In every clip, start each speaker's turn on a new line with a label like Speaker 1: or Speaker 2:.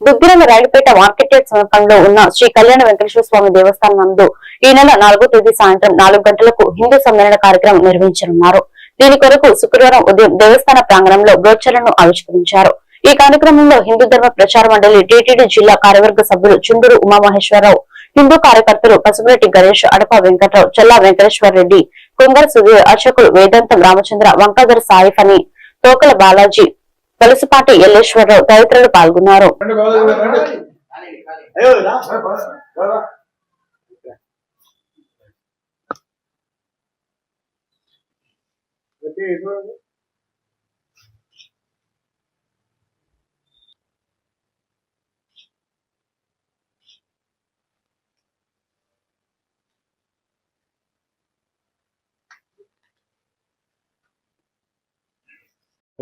Speaker 1: Duggirala Rayalapeta market సమీపంలో ఉన్న శ్రీ కళ్యాణ వెంకటేశ్వర స్వామి దేవస్థానం నందు ఈ నెల నాలుగో తేదీ సాయంత్రం నాలుగు గంటలకు హిందూ సమ్మేళన కార్యక్రమం నిర్వహించనున్నారు. దీని కొరకు శుక్రవారం ఉదయం దేవస్థాన ప్రాంగణంలో బ్రోచర్లను ఆవిష్కరించారు. ఈ కార్యక్రమంలో హిందూ ధర్మ ప్రచార మండలి టిటిడి జిల్లా కార్యవర్గ సభ్యులు చుండూరు ఉమామహేశ్వరరావు హిందూ కార్యకర్తలు పసుపురెడ్డి గణేష్ అడప వెంకట్రావు చల్లా వెంకటేశ్వర రెడ్డి కొంగర సుధీర్ అర్చకులు వేదాంతం రామచంద్ర వంకాధర్ సాయిఫ్ అని తోకల బాలాజీ వలసపాటి ఎల్లేశ్వరరావు తదితరులు పాల్గొన్నారు.
Speaker 2: రండి బాబు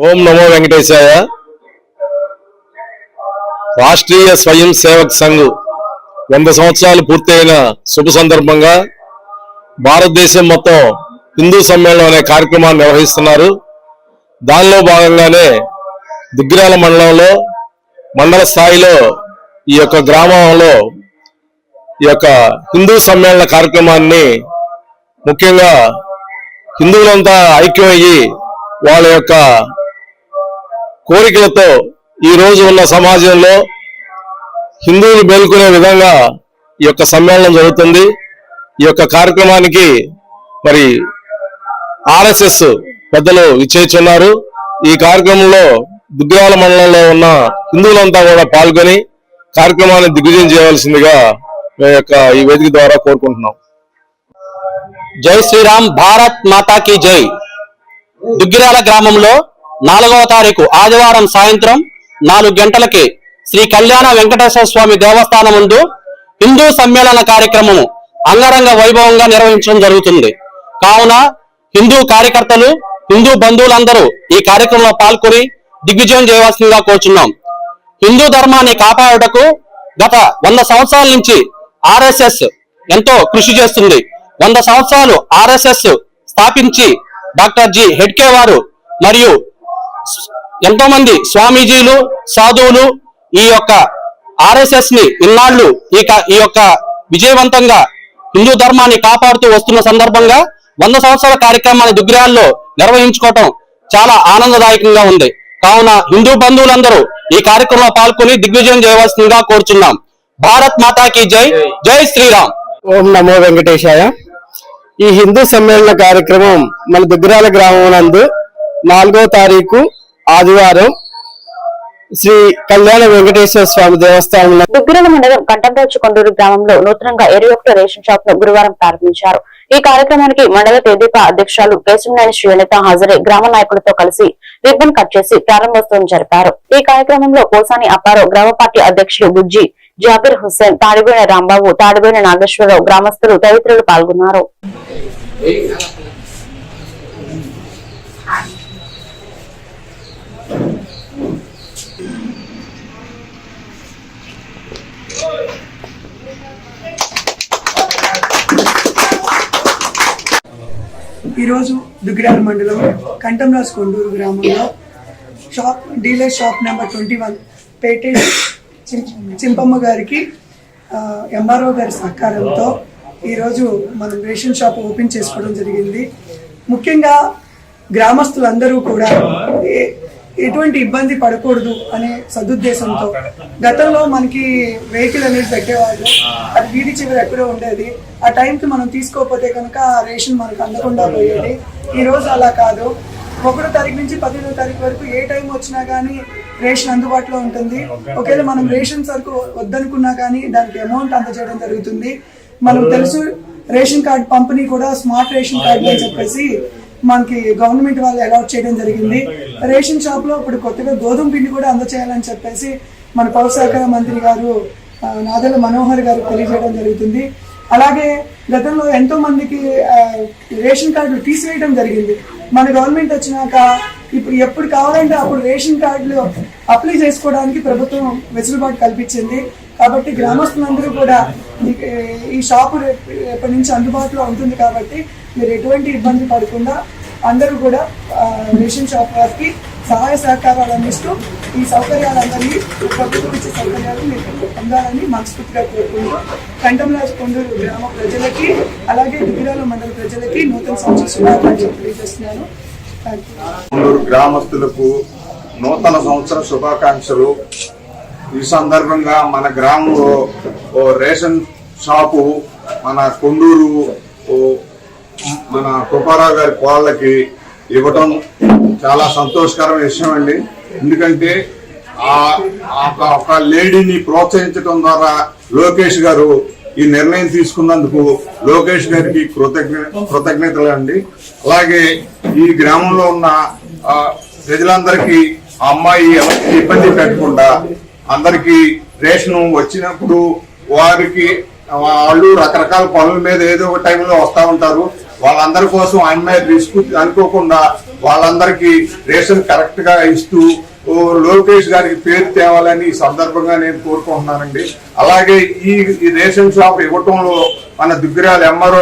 Speaker 3: ఓం నమో వెంకటేశాయ. రాష్ట్రీయ స్వయం సేవక్ సంఘ్. వంద సంవత్సరాలు పూర్తయిన శుభ సందర్భంగా భారతదేశం మొత్తం హిందూ సమ్మేళనం అనే కార్యక్రమాన్ని నిర్వహిస్తున్నారు. దానిలో భాగంగానే దుగ్గిరాల మండలంలో మండల స్థాయిలో ఈ యొక్క గ్రామంలో ఈ యొక్క హిందూ సమ్మేళన కార్యక్రమాన్ని ముఖ్యంగా హిందువులంతా ఐక్యమయ్యి వాళ్ళ యొక్క కోరికలతో ఈ రోజు ఉన్న సమాజంలో హిందువులు మేల్కొనే విధంగా ఈ యొక్క సమ్మేళనం జరుగుతుంది. ఈ యొక్క కార్యక్రమానికి మరి ఆర్ఎస్ఎస్ పెద్దలు ఇచ్చేస్తున్నారు ఈ కార్యక్రమంలో దుగ్గిరాల మండలంలో ఉన్న హిందువులంతా కూడా పాల్గొని కార్యక్రమాన్ని దిగ్విజయం చేయవలసిందిగా మేము యొక్క ఈ వేదిక ద్వారా కోరుకుంటున్నాం.
Speaker 4: జై శ్రీరామ్ భారత్ మాతాకి జై. దుగ్గిరాల గ్రామంలో నాలుగవ తారీఖు ఆదివారం సాయంత్రం నాలుగు గంటలకి శ్రీ కళ్యాణ వెంకటేశ్వర స్వామి దేవస్థానం ముందు హిందూ సమ్మేళన కార్యక్రమము అంగరంగ వైభవంగా నిర్వహించడం జరుగుతుంది. కావున హిందూ కార్యకర్తలు హిందూ బంధువులందరూ ఈ కార్యక్రమంలో పాల్గొని దిగ్విజయం చేయవలసిందిగా కోరుచున్నాం. హిందూ ధర్మాన్ని కాపాడుటకు గత వంద సంవత్సరాల నుంచి ఆర్ఎస్ఎస్ ఎంతో కృషి చేస్తుంది. వంద సంవత్సరాలు ఆర్ఎస్ఎస్ స్థాపించి డాక్టర్ జి హెడ్కే వారు మరియు ఎంతో మంది స్వామీజీలు సాధువులు ఈ యొక్క ఆర్ఎస్ఎస్ని ఇన్నాళ్ళు ఈ ఈ యొక్క విజయవంతంగా హిందూ ధర్మాన్ని కాపాడుతూ వస్తున్న సందర్భంగా వంద సంవత్సరాల కార్యక్రమాన్ని దుగ్గిరాల్లో నిర్వహించుకోవటం చాలా ఆనందదాయకంగా ఉంది. కావున హిందూ బంధువులందరూ ఈ కార్యక్రమంలో పాల్గొని దిగ్విజయం చేయవలసిందిగా కోరుచున్నాం. భారత్ మాతాకి జై జై శ్రీరామ్.
Speaker 5: ఓం నమో వెంకటేశాయ. ఈ హిందూ సమ్మేళన కార్యక్రమం మన దుగ్గరాల గ్రామం నందు నాలుగో తారీఖు ఆదివారం శ్రీ కళ్యాణ వెంకటేశ్వర స్వామి దేవస్థానంలో
Speaker 1: దుగ్గిరాల మండలం కంటంరాజు కొండూరు గ్రామంలో నూతనంగా ఇరవై ఒకటో రేషన్ షాప్ను గురువారం ప్రారంభించారు. ఈ కార్యక్రమానికి మండల తెదేపా అధ్యక్షురాలు కేశవనారాయణ శ్రీలత హాజరై గ్రామ నాయకులతో కలిసి రిబ్బన్ కట్ చేసి ప్రారంభోత్సవం జరిపారు. ఈ కార్యక్రమంలో పోసాని అప్పారావు గ్రామ పార్టీ అధ్యక్షులు బుజ్జి జాబిర్ హుస్సేన్ తాడిబోయిన రాంబాబు తాడిబోయిన నాగేశ్వరరావు గ్రామస్తులు తదితరులు పాల్గొన్నారు.
Speaker 6: ఈరోజు దుగ్గిరాల మండలం కంటంరాజ్ కొండూరు గ్రామంలో shop dealer shop number twenty one patent Chimpamma గారికి ఎంఆర్ఓ గారి సహకారంతో ఈరోజు మనం రేషన్ షాప్ ఓపెన్ చేసుకోవడం జరిగింది. ముఖ్యంగా గ్రామస్తులందరూ కూడా ఏ- ఎటువంటి ఇబ్బంది పడకూడదు అనే సదుద్దేశంతో. గతంలో మనకి వెహికల్ అనేది పెట్టేవాళ్ళు అది వీధి చివరి ఎక్కడో ఉండేది. ఆ టైంకి మనం తీసుకోకపోతే కనుక ఆ రేషన్ మనకు అందకుండా పోయేది. ఈ రోజు అలా కాదు. ఒకటో తారీఖు నుంచి పదిహేనో తారీఖు వరకు ఏ టైం వచ్చినా కానీ రేషన్ అందుబాటులో ఉంటుంది. ఒకవేళ మనం రేషన్ సరుకు వద్దనుకున్నా కానీ దానికి అమౌంట్ అందజేయడం జరుగుతుంది. మనం తెలుసు రేషన్ కార్డ్ పంపిణీ కూడా స్మార్ట్ రేషన్ కార్డు అని చెప్పేసి మనకి గవర్నమెంట్ వాళ్ళు అలాట్ చేయడం జరిగింది. రేషన్ షాప్లో ఇప్పుడు కొత్తగా గోధుమ పిండి కూడా అందచేయాలని చెప్పేసి మన పౌర శాఖ మంత్రి గారు నాదల మనోహర్ గారు తెలియజేయడం జరుగుతుంది. అలాగే గతంలో ఎంతో మందికి రేషన్ కార్డులు తీసివేయడం జరిగింది. మన గవర్నమెంట్ వచ్చినాక ఇప్పుడు ఎప్పుడు కావాలంటే అప్పుడు రేషన్ కార్డులు అప్లై చేసుకోవడానికి ప్రభుత్వం వెసులుబాటు కల్పించింది. కాబట్టి గ్రామస్తులందరూ కూడా ఈ- ఈ షాపు ఎప్పటి రేపటి నుంచి అందుబాటులో ఉంటుంది కాబట్టి మీరు ఎటువంటి ఇబ్బంది పడకుండా అందరూ కూడా రేషన్ షాప్ వారికి సహాయ సహకారాలు అందిస్తూ ఈ సౌకర్యాలందరినీ ప్రభుత్వం ఇచ్చే సౌకర్యాలు మీరు పొందాలని మనస్ఫూర్తిగా కోరుకుంటూ కంటంరాజు కొండూరు గ్రామ ప్రజలకి అలాగే దిగిరాల మండల ప్రజలకి నూతన సంవత్సర శుభాకాంక్షలు తెలియజేస్తున్నాను.
Speaker 7: గ్రామస్తులకు నూతన సంవత్సర శుభాకాంక్షలు. ఈ సందర్భంగా మన గ్రామంలో ఓ రేషన్ షాపు మన కొండూరు ఓ మన కుపారావు గారి కోళ్ళకి ఇవ్వటం చాలా సంతోషకరమైన విషయం అండి. ఎందుకంటే ఆ ఒక- లేడీని ప్రోత్సహించడం ద్వారా లోకేష్ గారు ఈ నిర్ణయం తీసుకున్నందుకు లోకేష్ గారికి కృతజ్ఞ కృతజ్ఞతలు అండి అలాగే ఈ గ్రామంలో ఉన్న ప్రజలందరికీ అమ్మాయి ఇబ్బంది పెట్టకుండా అందరికి రేషన్ వచ్చినప్పుడు వారికి వాళ్ళు రకరకాల పనుల మీద ఏదో ఒక టైంలో వస్తూ ఉంటారు. వాళ్ళందరి కోసం ఆయన మీద రిస్క్ అనుకోకుండా వాళ్ళందరికీ రేషన్ కరెక్ట్గా ఇస్తూ లోకేష్ గారికి పేరు తేవాలని ఈ సందర్భంగా నేను కోరుకుంటున్నానండి. అలాగే ఈ ఈ రేషన్ షాప్ ఇవ్వటంలో మన దుగ్గిరాల ఎంఆర్ఓ